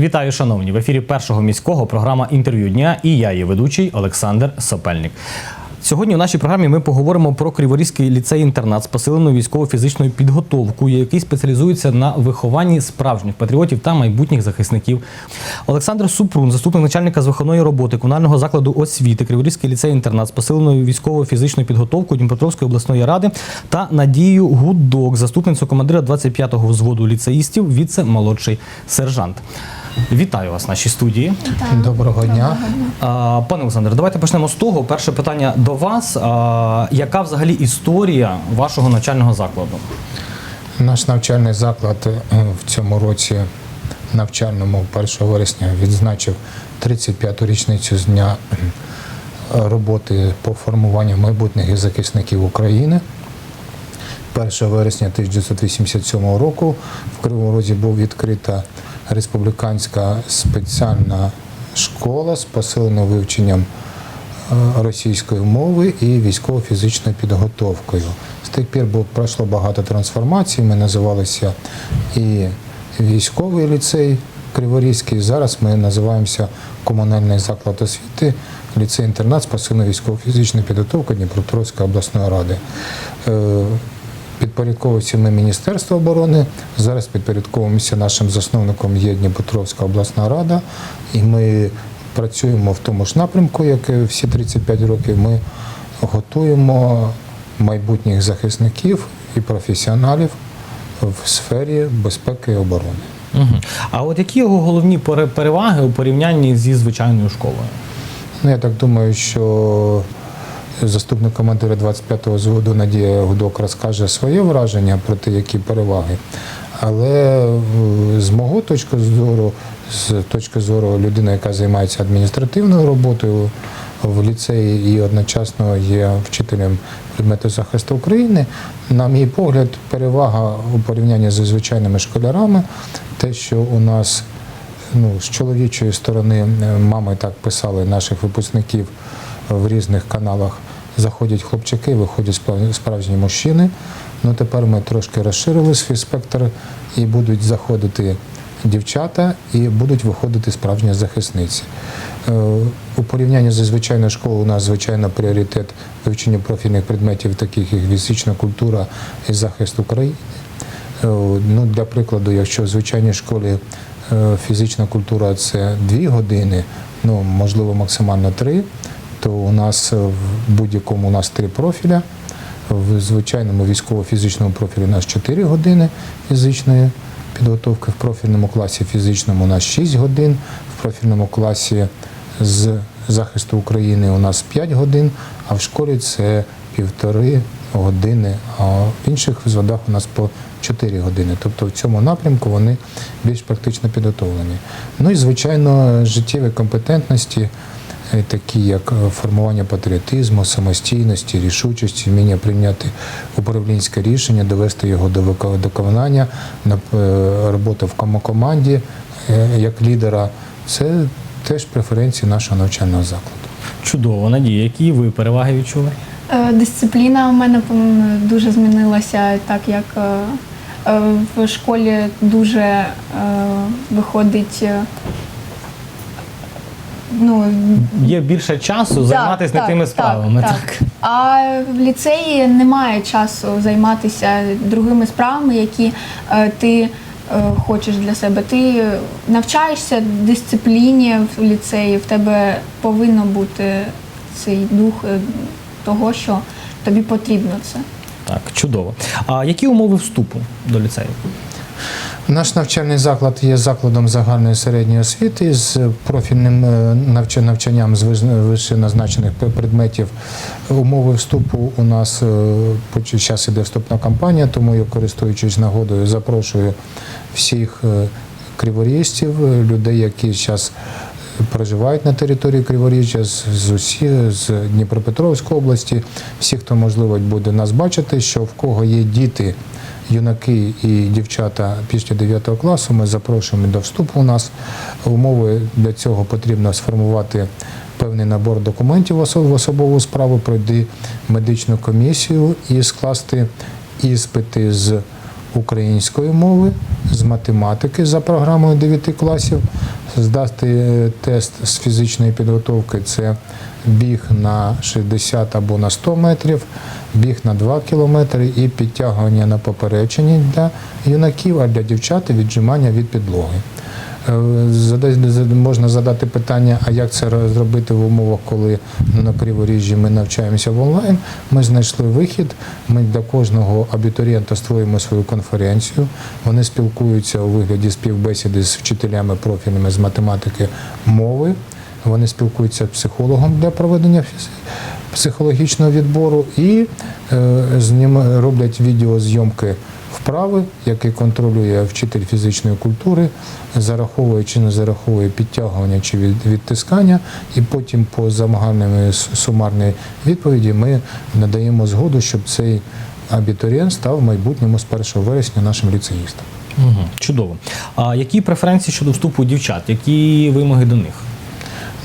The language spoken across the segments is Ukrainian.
Вітаю, шановні! В ефірі першого міського програма інтерв'ю дня і я, її ведучий Олександр Сопельник. Сьогодні в нашій програмі ми поговоримо про Криворізький ліцей-інтернат з посиленою військово-фізичною підготовкою, який спеціалізується на вихованні справжніх патріотів та майбутніх захисників. Олександр Супрун, заступник начальника з виховної роботи комунального закладу освіти Криворізький ліцей-інтернат з посиленою військово-фізичною підготовкою Дніпропетровської обласної ради та Надією Гудок, заступницю командира 25-го взводу ліцеїстів, віце-молодший сержант. Вітаю вас в нашій студії. Доброго дня. А, Пане Олександре, давайте почнемо з того. Перше питання до вас. А, Яка взагалі історія вашого навчального закладу? Наш навчальний заклад е, в цьому році навчальному 1 вересня відзначив 35-ту річницю з дня е, роботи по формуванню майбутніх захисників України. 1 вересня 1987 року в Кривому Розі був відкрита республіканська спеціальна школа з посиленим вивченням е, російської мови і військово-фізичною підготовкою. З тих пір було пройшло багато трансформацій. Ми називалися і військовий ліцей Криворізький. Зараз ми називаємося комунальний заклад освіти, ліцей-інтернат з посиленою військово-фізичною підготовкою Дніпропетровської обласної ради. Підпорядковується ми Міністерство оборони. Зараз підпорядковуємося нашим засновником є Дніпропетровська обласна рада, і ми працюємо в тому ж напрямку, як і всі 35 років. Ми готуємо майбутніх захисників і професіоналів в сфері безпеки і оборони. Угу. А от які його головні пере- переваги у порівнянні зі звичайною школою? Ну, я так думаю, що заступник командира 25-го зводу Надія Гудок розкаже своє враження про те, які переваги. Але е, з мого точки зору, з точки зору людини, яка займається адміністративною роботою в ліцеї і одночасно є вчителем предмету захисту України, на мій погляд, перевага у порівнянні зі звичайними школярами, те, що у нас ну, з чоловічої сторони е, мами так писали наших випускників в різних каналах. Заходять хлопчики, виходять справжні мужчини. Ну тепер ми трошки розширили свій спектр і будуть заходити дівчата, і будуть виходити справжні захисниці. Е, У порівнянні зі звичайною школою у нас звичайно пріоритет вивчення профільних предметів, таких як фізична культура і захист України. Е, Ну, для прикладу, якщо в звичайній школі е, фізична культура це дві години, ну можливо максимально три, то у нас е, в будь-якому у нас три профіля. В звичайному військово-фізичному профілі у нас 4 години фізичної підготовки, в профільному класі фізичному у нас 6 годин, в профільному класі з захисту України у нас 5 годин, а в школі це півтори години, а в інших взводах у нас по 4 години. Тобто в цьому напрямку вони більш практично підготовлені. Ну і звичайно, життєві компетентності, такі як е, формування патріотизму, самостійності, рішучості, вміння прийняти управлінське рішення, довести його до виконання, на- е, робота в команді е, як лідера. Це теж преференції нашого навчального закладу. Чудово, Надія, які ви переваги відчули? Е, Дисципліна у мене дуже змінилася, так як е, е, в школі дуже е, виходить. Ну, Є більше часу займатися не тими справами. Так, А в ліцеї немає часу займатися другими справами, які е, ти е, хочеш для себе. Ти навчаєшся дисципліні в ліцеї, в тебе повинно бути цей дух е, того, що тобі потрібно це. так, чудово. А які умови вступу до ліцею? Наш навчальний заклад є закладом загальної середньої освіти з профільним е, навчанням з вище назначених предметів. Умови вступу у нас зараз іде вступна кампанія, тому я користуючись нагодою, запрошую всіх криворістів, е, людей, які зараз проживають на території Криворіжжя з, усі з Дніпропетровської області. Всі, хто можливо буде нас бачити, що в кого є діти, юнаки і дівчата після 9 класу, ми запрошуємо до вступу у нас. Умови для цього потрібно сформувати певний набор документів в особову справу, пройти медичну комісію і скласти іспити з української мови, з математики за програмою 9 класів, здати тест з фізичної підготовки це біг на 60 або на 100 метрів, біг на 2 кілометри і підтягування на попереченні для юнаків, а для дівчат віджимання від підлоги. Е, Можна задати питання, а як це зробити в умовах, коли на Криворіжжі ми навчаємося в онлайн. Ми знайшли вихід. Ми для кожного абітурієнта створюємо свою конференцію. Вони спілкуються у вигляді співбесіди з вчителями профільними з математики мови. Вони спілкуються з психологом для проведення психологічного відбору і е, зніма- роблять відеозйомки вправи, які контролює вчитель фізичної культури, зараховує чи не зараховує підтягування чи відтискання, і потім по загальній сумарній відповіді ми надаємо згоду, щоб цей абітурієнт став в майбутньому з 1 вересня нашим ліцеїстом. Угу, чудово. А які преференції щодо вступу дівчат? Які вимоги до них?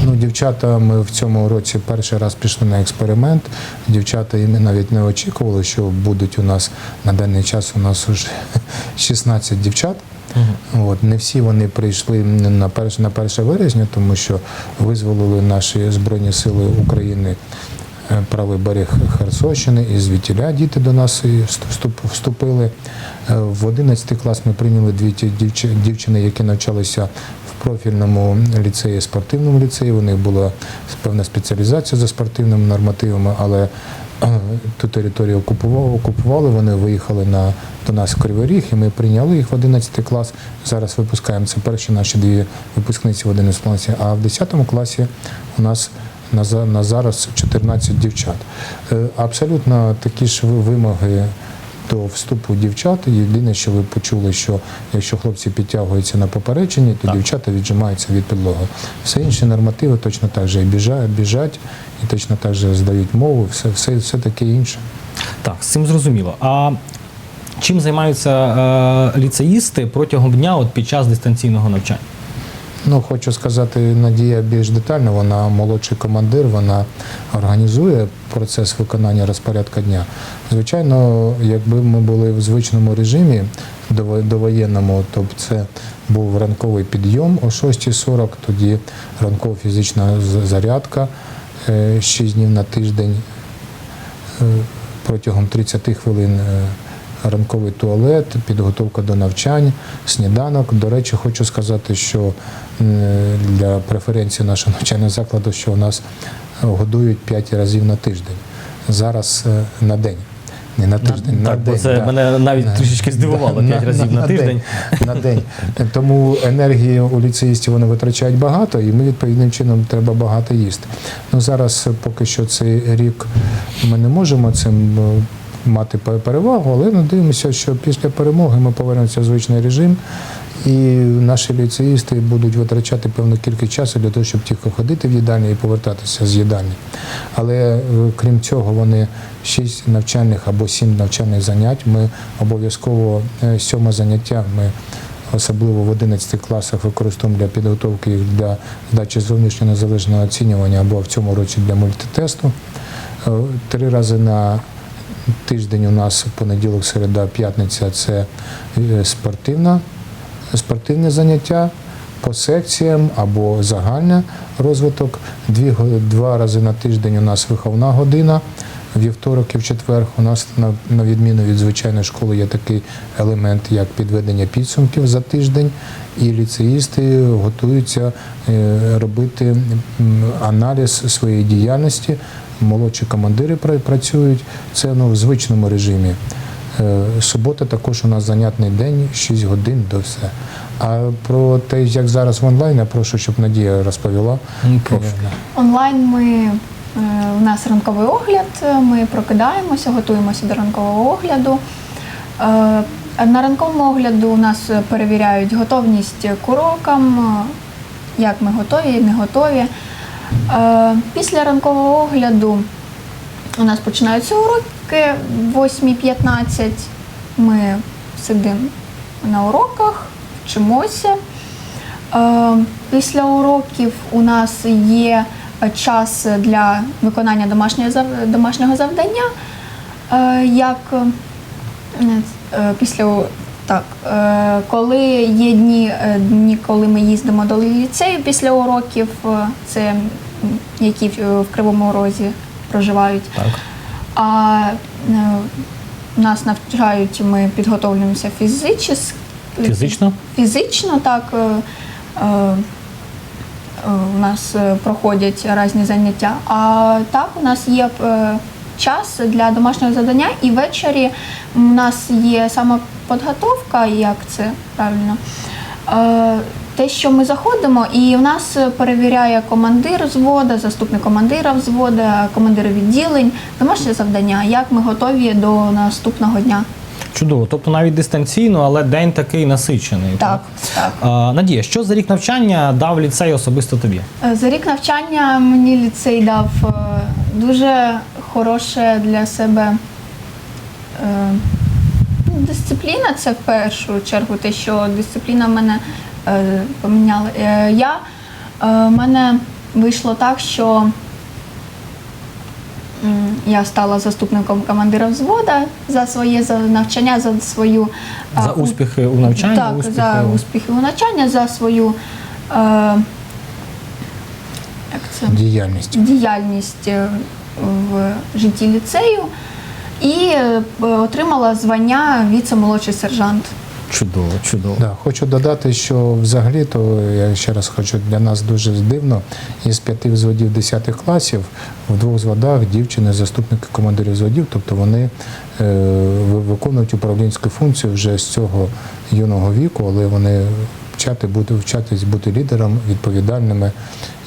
Ну, дівчата, ми в цьому році перший раз пішли на експеримент. Дівчата і ми навіть не очікували, що будуть у нас на даний час у нас вже 16 дівчат. От, не всі вони прийшли на 1, на 1 вересня, тому що визволили наші Збройні Сили України е, правий берег Херсонщини, і звідтіля діти до нас вступили. Е, В 11 клас ми прийняли дві дівчини, які навчалися профільному ліцеї, спортивному ліцеї. У них була певна спеціалізація за спортивними нормативами, але е, ту територію окупували, вони виїхали на, до нас в Кривий Ріг, і ми прийняли їх в 11 клас. Зараз випускаємо. Це перші наші дві випускниці в 11 класі. А в 10 класі у нас на зараз 14 дівчат. Е, Абсолютно такі ж вимоги до вступу дівчат. Єдине, що ви почули, що якщо хлопці підтягуються на попереченні, то Так. дівчата віджимаються від підлоги. Все інші нормативи точно так же і біжать, біжать і точно так же здають мову, все, все, все таке інше. Так, з цим зрозуміло. А чим займаються е, ліцеїсти протягом дня от під час дистанційного навчання? Ну, хочу сказати, Надія більш детально, вона молодший командир, вона організує процес виконання розпорядка дня. Звичайно, якби ми були в звичному режимі довоєнному, то б це був ранковий підйом о 6.40, тоді ранкова фізична зарядка 6 днів на тиждень е, протягом 30 хвилин е, ранковий туалет, підготовка до навчань, сніданок. До речі, хочу сказати, що для преференції нашого навчального закладу, що у нас годують 5 разів на тиждень. Зараз е, на день. Не на тиждень, на так, бо день. це да. мене навіть трішечки здивувало Да, 5 разів на, тиждень. День, на день. Тому енергії у ліцеїстів вони витрачають багато, і ми відповідним чином треба багато їсти. Ну зараз поки що цей рік ми не можемо цим е, мати перевагу, але надіємося, що після перемоги ми повернемося в звичний режим. І наші ліцеїсти будуть витрачати певну кількість часу для того, щоб тільки ходити в їдальні і повертатися з їдальні. Але е, крім цього, вони шість навчальних або сім навчальних занять. Ми обов'язково е, сьоме заняття ми особливо в 11 класах використовуємо для підготовки їх для здачі зовнішнього незалежного оцінювання або в цьому році для мультитесту. Е, Три рази на тиждень у нас понеділок, середа, п'ятниця це е, спортивна, спортивне заняття по секціям або загальний розвиток. Дві, два рази на тиждень у нас виховна година. Вівторок і в четвер у нас на, відміну від звичайної школи є такий елемент, як підведення підсумків за тиждень, і ліцеїсти готуються е, робити аналіз своєї діяльності. Молодші командири пра- працюють. Це ну, в звичному режимі. Е, Субота також у нас занятний день, 6 годин до все. А про те, як зараз в онлайн, я прошу, щоб Надія розповіла. Ну, прошу. Е, Онлайн ми е, у нас ранковий огляд. е, Ми прокидаємося, готуємося до ранкового огляду. Е, На ранковому огляду у нас перевіряють готовність к урокам, е, як ми готові, не готові. Е, Після ранкового огляду у нас починаються уроки в 8.15. Ми сидимо на уроках, вчимося. Е, Після уроків у нас є час для виконання домашнього завдання, е, як після так, е, коли є дні, е, дні, коли ми їздимо до ліцею після уроків, е, це які в Кривому Розі проживають. Так. А нас навчають, ми підготовлюємося фізично. Фізично? Фізично, так. У нас проходять різні заняття. А так, у нас є час для домашнього завдання, і ввечері у нас є самоподготовка, як це правильно. Е, Те, що ми заходимо, і в нас перевіряє командир взвода, заступник командира взвода, командири відділень, домашнє завдання, як ми готові до наступного дня. Чудово. Тобто навіть дистанційно, але день такий насичений. Так, так. А, Надія, що за рік навчання дав ліцей особисто тобі? Е, За рік навчання мені ліцей дав е, дуже хороше для себе дисципліна. Це в першу чергу те, що дисципліна мене е, поміняла. Е, Я е, мене вийшло так, що я стала заступником командира взвода за своє за навчання, за свою е, За успіхи у навчанні? так, успіхи... за успіхи у навчання, за свою е, як це? Діяльність. діяльність е, в житті ліцею і е, отримала звання віце-молодший сержант. Чудово, чудово. Да, хочу додати, що взагалі, то я ще раз хочу для нас дуже дивно. Із п'яти взводів 10 класів в двох взводах дівчини заступники командирів взводів, тобто вони е, ви- виконують управлінську функцію вже з цього юного віку, але вони вчати бути вчатись бути лідером, відповідальними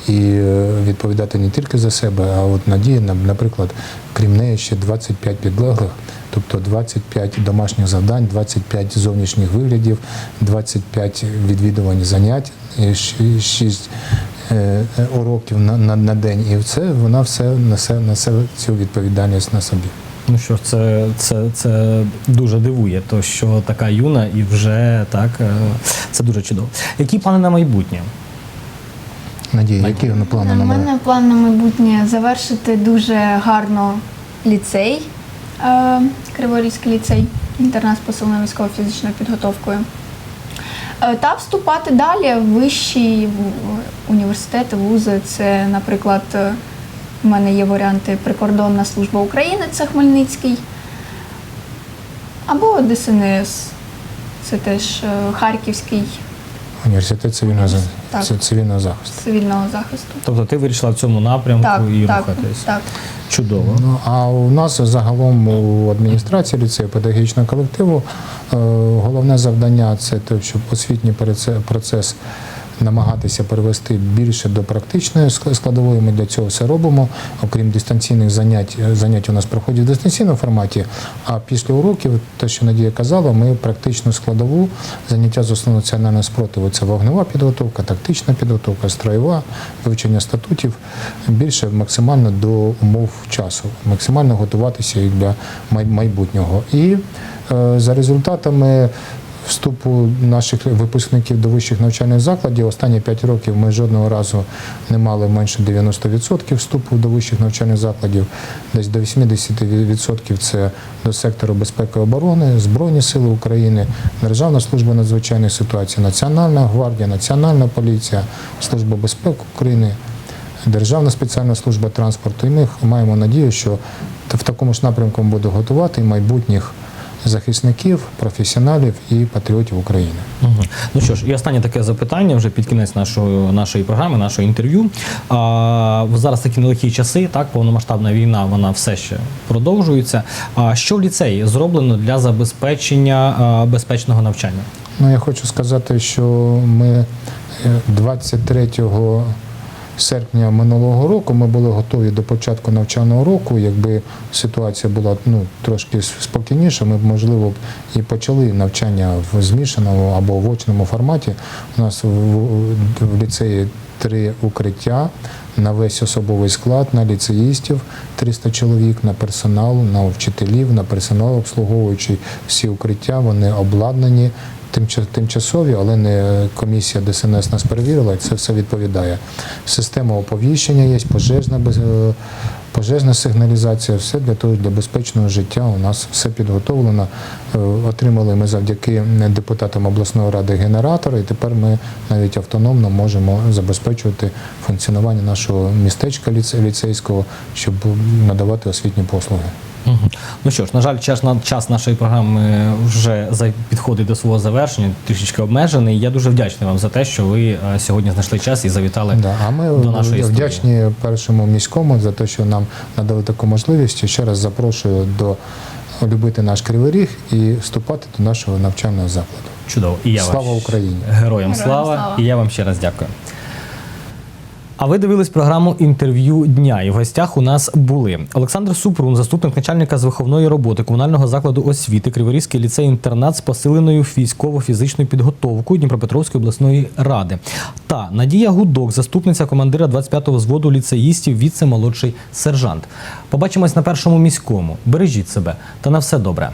і е, відповідати не тільки за себе, а от надія, на- наприклад, крім неї ще 25 підлеглих, тобто 25 домашніх завдань, 25 зовнішніх виглядів, 25 відвідувань занять, 6 уроків на, на, на день. І це вона все несе, несе цю відповідальність на собі. Ну що це, це, це дуже дивує, то що така юна і вже так, е, це дуже чудово. Які плани на майбутнє? Надія, які вони плани У на мене? мене план на майбутнє завершити дуже гарно ліцей, е, Криворізький ліцей, інтернат з посиленою військово-фізичною підготовкою. Е, Та вступати далі в вищі університети, вузи. Це, наприклад, е, в мене є варіанти Прикордонна служба України, це Хмельницький, або ДСНС, це теж Харківський Університет цивільного, Так. цивільного захисту. цивільного захисту. Тобто ти вирішила в цьому напрямку Так, і так, рухатись. так. Чудово. Ну, а у нас загалом у адміністрації ліцею педагогічного колективу е, головне завдання це те, щоб освітній процес намагатися перевести більше до практичної складової. Ми для цього все робимо. Окрім дистанційних занять, е, занять у нас проходять в дистанційному форматі. А після уроків, те, що Надія казала, ми практичну складову заняття з основного національного спротиву. Це вогнева підготовка, тактична підготовка, строєва, вивчення статутів. Більше максимально до умов часу, максимально готуватися і для майбутнього. І е, за результатами вступу наших випускників до вищих навчальних закладів. Останні 5 років ми жодного разу не мали менше 90% вступу до вищих навчальних закладів. Десь до 80% це до сектору безпеки і оборони, Збройні Сили України, Державна служба надзвичайних ситуацій, Національна гвардія, Національна поліція, Служба безпеки України. Державна спеціальна служба транспорту, і ми маємо надію, що в такому ж напрямку буде готувати майбутніх захисників, професіоналів і патріотів України. Угу. Ну що ж, і останнє таке запитання вже під кінець нашої, нашої програми, нашого інтерв'ю. А, зараз такі нелегкі часи, так, повномасштабна війна, вона все ще продовжується. А що в ліцеї зроблено для забезпечення а, безпечного навчання? Ну, я хочу сказати, що ми е, 23 серпня минулого року ми були готові до початку навчального року. Якби ситуація була ну, трошки спокійніша, ми б, можливо, і почали навчання в змішаному або в очному форматі. У нас в, ліцеї три укриття на весь особовий склад, на ліцеїстів 300 чоловік, на персонал, на вчителів, на персонал обслуговуючий всі укриття, вони обладнані. Тимча- Тимчасові, але не комісія ДСНС нас перевірила, це все відповідає. Система оповіщення є, пожежна е, пожежна сигналізація, все для того, для безпечного життя. У нас все підготовлено. Е, Отримали ми завдяки депутатам обласної ради генератори, і тепер ми навіть автономно можемо забезпечувати функціонування нашого містечка ліце- ліцейського, щоб надавати освітні послуги. Ну що ж, на жаль, час, на- час нашої програми вже за- підходить до свого завершення, трішечки обмежений. Я дуже вдячний вам за те, що ви е, сьогодні знайшли час і завітали Да, а ми до нашої студії. вдячні першому міському за те, що нам надали таку можливість. Ще раз запрошую до любити наш кривий ріг і вступати до нашого навчального закладу. Чудово. І я Слава вам Україні! Героям Героям слава. слава. І я вам ще раз дякую. А ви дивились програму інтерв'ю дня. І в гостях у нас були Олександр Супрун, заступник начальника з виховної роботи комунального закладу освіти, Криворізький ліцей-інтернат з посиленою військово-фізичною підготовкою Дніпропетровської обласної ради, та Надія Гудок, заступниця командира 25-го взводу ліцеїстів, віце-молодший сержант. Побачимось на першому міському. Бережіть себе та на все добре.